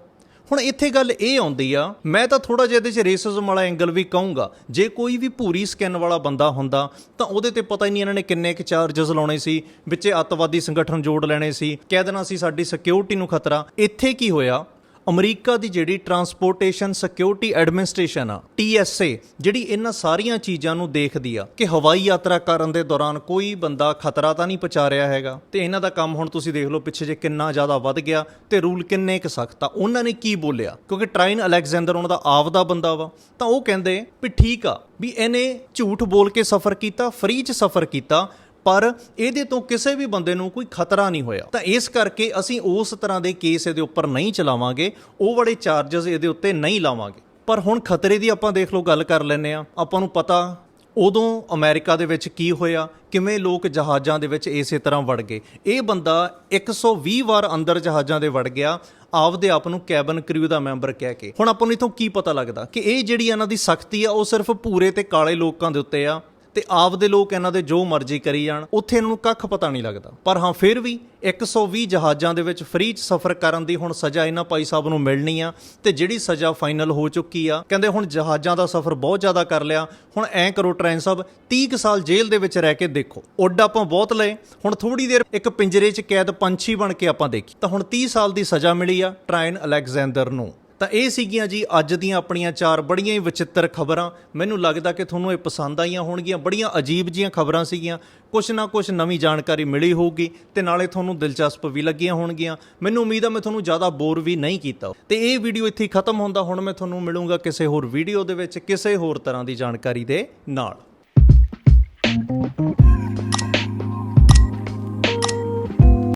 ਹੁਣ ਇੱਥੇ ਗੱਲ ਇਹ ਆਉਂਦੀ ਆ, ਮੈਂ ਤਾਂ ਥੋੜਾ ਜਿਹਾ ਇਹਦੇ 'ਚ ਰੇਸਿਜ਼ਮ ਵਾਲਾ ਐਂਗਲ ਵੀ ਕਹੂੰਗਾ। ਜੇ ਕੋਈ ਵੀ ਭੂਰੀ ਸਕਿਨ ਵਾਲਾ ਬੰਦਾ ਹੁੰਦਾ, ਤਾਂ ਉਹਦੇ ਤੇ ਪਤਾ ਹੀ ਨਹੀਂ ਇਹਨਾਂ ਨੇ ਕਿੰਨੇ ਕੁ ਚਾਰजेस ਲਾਉਣੇ ਸੀ, ਵਿੱਚੇ ਅੱਤਵਾਦੀ ਸੰਗਠਨ ਜੋੜ ਲੈਣੇ ਸੀ, ਕਹਿ ਦੇਣਾ ਸੀ ਸਾਡੀ ਸਿਕਿਉਰਿਟੀ ਨੂੰ ਖਤਰਾ। ਇੱਥੇ ਕੀ ਹੋਇਆ? ਅਮਰੀਕਾ ਦੀ ਜਿਹੜੀ ਟਰਾਂਸਪੋਰਟੇਸ਼ਨ ਸਿਕਿਉਰਿਟੀ ਐਡਮਿਨਿਸਟ੍ਰੇਸ਼ਨ ਆ TSA ਜਿਹੜੀ ਇਹਨਾਂ ਸਾਰੀਆਂ ਚੀਜ਼ਾਂ ਨੂੰ ਦੇਖਦੀ ਆ ਕਿ ਹਵਾਈ ਯਾਤਰਾ ਕਰਨ ਦੇ ਦੌਰਾਨ ਕੋਈ ਬੰਦਾ ਖਤਰਾ ਤਾਂ ਨਹੀਂ ਪਹੁੰਚਾ ਰਿਹਾ ਹੈਗਾ। ਤੇ ਇਹਨਾਂ ਦਾ ਕੰਮ ਹੁਣ ਤੁਸੀਂ ਦੇਖ ਲਓ ਪਿੱਛੇ ਜੇ ਕਿੰਨਾ ਜ਼ਿਆਦਾ ਵੱਧ ਗਿਆ ਤੇ ਰੂਲ ਕਿੰਨੇ ਕੁ ਸਖਤ ਆ। ਉਹਨਾਂ ਨੇ ਕੀ ਬੋਲਿਆ? ਕਿਉਂਕਿ ਟ੍ਰਾਈਨ ਅਲੈਗਜ਼ੈਂਡਰ ਉਹਨਾਂ ਦਾ ਆਪ ਦਾ ਬੰਦਾ ਵਾ। ਤਾਂ ਉਹ ਕਹਿੰਦੇ ਵੀ ਠੀਕ ਆ ਵੀ ਇਹਨੇ ਝੂਠ ਬੋਲ ਕੇ ਸਫ਼ਰ ਕੀਤਾ, ਫ੍ਰੀ 'ਚ ਸਫ਼ਰ ਕੀਤਾ। ਪਰ ਇਹਦੇ ਤੋਂ ਕਿਸੇ ਵੀ ਬੰਦੇ ਨੂੰ ਕੋਈ ਖਤਰਾ ਨਹੀਂ ਹੋਇਆ। ਤਾਂ ਇਸ ਕਰਕੇ ਅਸੀਂ ਉਸ ਤਰ੍ਹਾਂ ਦੇ ਕੇਸ ਇਹਦੇ ਉੱਪਰ ਨਹੀਂ ਚਲਾਵਾਂਗੇ, ਉਹ ਬੜੇ ਚਾਰजेस ਇਹਦੇ ਉੱਤੇ ਨਹੀਂ ਲਾਵਾਂਗੇ। ਪਰ ਹੁਣ ਖਤਰੇ ਦੀ ਆਪਾਂ ਦੇਖ ਲਓ, ਗੱਲ ਕਰ ਲੈਨੇ ਆ ਆਪਾਂ ਨੂੰ ਪਤਾ ਉਦੋਂ ਅਮਰੀਕਾ ਦੇ ਵਿੱਚ ਕੀ ਹੋਇਆ, ਕਿਵੇਂ ਲੋਕ ਜਹਾਜ਼ਾਂ ਦੇ ਵਿੱਚ ਇਸੇ ਤਰ੍ਹਾਂ ਵੜ ਗਏ। ਇਹ ਬੰਦਾ 120 ਵਾਰ ਅੰਦਰ ਜਹਾਜ਼ਾਂ ਦੇ ਵੜ ਗਿਆ, ਆਪਦੇ ਆਪ ਨੂੰ ਕੈਬਨ ਕ੍ਰਿਊ ਦਾ ਮੈਂਬਰ ਕਹਿ ਕੇ। ਹੁਣ ਆਪਾਂ ਨੂੰ ਇਥੋਂ ਕੀ ਪਤਾ ਲੱਗਦਾ ਕਿ ਇਹ ਜਿਹੜੀ ਇਹਨਾਂ ਦੀ ਸਖਤੀ ਆ, ਉਹ ਸਿਰਫ ਪੂਰੇ ਤੇ ਕਾਲੇ ਲੋਕਾਂ ਦੇ ਉੱਤੇ ਆ ਤੇ ਆਪਦੇ ਲੋਕ ਇਹਨਾਂ ਦੇ ਜੋ ਮਰਜ਼ੀ ਕਰੀ ਜਾਣ, ਉੱਥੇ ਇਹਨਾਂ ਨੂੰ ਕੱਖ ਪਤਾ ਨਹੀਂ ਲੱਗਦਾ। ਪਰ ਹਾਂ, ਫਿਰ ਵੀ 120 ਜਹਾਜ਼ਾਂ ਦੇ ਵਿੱਚ ਫ੍ਰੀ ਚ ਸਫ਼ਰ ਕਰਨ ਦੀ ਹੁਣ ਸਜ਼ਾ ਇਹਨਾਂ ਭਾਈ ਸਾਹਿਬ ਨੂੰ ਮਿਲਣੀ ਆ ਤੇ ਜਿਹੜੀ ਸਜ਼ਾ ਫਾਈਨਲ ਹੋ ਚੁੱਕੀ ਆ, ਕਹਿੰਦੇ ਹੁਣ ਜਹਾਜ਼ਾਂ ਦਾ ਸਫ਼ਰ ਬਹੁਤ ਜ਼ਿਆਦਾ ਕਰ ਲਿਆ। ਹੁਣ ਐਂ ਕਰੋ ਟ੍ਰੈਨ ਸਾਹਿਬ 30 ਕੁ ਸਾਲ ਜੇਲ੍ਹ ਦੇ ਵਿੱਚ ਰਹਿ ਕੇ ਦੇਖੋ। ਉੱਡ ਆਪਾਂ ਬਹੁਤ ਲਏ, ਹੁਣ ਥੋੜੀ ਦੇਰ ਇੱਕ ਪਿੰਜਰੇ 'ਚ ਕੈਦ ਪੰਛੀ ਬਣ ਕੇ ਆਪਾਂ ਦੇਖੀ। ਤਾਂ ਹੁਣ 30 ਸਾਲ ਦੀ ਸਜ਼ਾ ਮਿਲੀ ਆ ਟ੍ਰਾਇਨ ਅਲੈਗਜ਼ੈਂਡਰ ਨੂੰ। ਤਾਂ ਇਹ ਸੀਗੀਆਂ ਜੀ ਅੱਜ ਦੀਆਂ ਆਪਣੀਆਂ ਚਾਰ ਬੜੀਆਂ ਹੀ ਵਿਚਿੱਤਰ ਖਬਰਾਂ। ਮੈਨੂੰ ਲੱਗਦਾ ਕਿ ਤੁਹਾਨੂੰ ਇਹ ਪਸੰਦ ਆਈਆਂ ਹੋਣਗੀਆਂ। ਬੜੀਆਂ ਅਜੀਬ ਜੀਆਂ ਖਬਰਾਂ ਸੀਗੀਆਂ। ਕੁਛ ਨਾ ਕੁਛ ਨਵੀਂ ਜਾਣਕਾਰੀ ਮਿਲੀ ਹੋਊਗੀ ਤੇ ਨਾਲੇ ਤੁਹਾਨੂੰ ਦਿਲਚਸਪ ਵੀ ਲੱਗੀਆਂ ਹੋਣਗੀਆਂ। ਮੈਨੂੰ ਉਮੀਦ ਆ ਮੈਂ ਤੁਹਾਨੂੰ ਜ਼ਿਆਦਾ ਬੋਰ ਵੀ ਨਹੀਂ ਕੀਤਾ। ਤੇ ਇਹ ਵੀਡੀਓ ਇੱਥੇ ਖਤਮ ਹੁੰਦਾ। ਹੁਣ ਮੈਂ ਤੁਹਾਨੂੰ ਮਿਲੂੰਗਾ ਕਿਸੇ ਹੋਰ ਵੀਡੀਓ ਦੇ ਵਿੱਚ ਕਿਸੇ ਹੋਰ ਤਰ੍ਹਾਂ ਦੀ ਜਾਣਕਾਰੀ ਦੇ ਨਾਲ।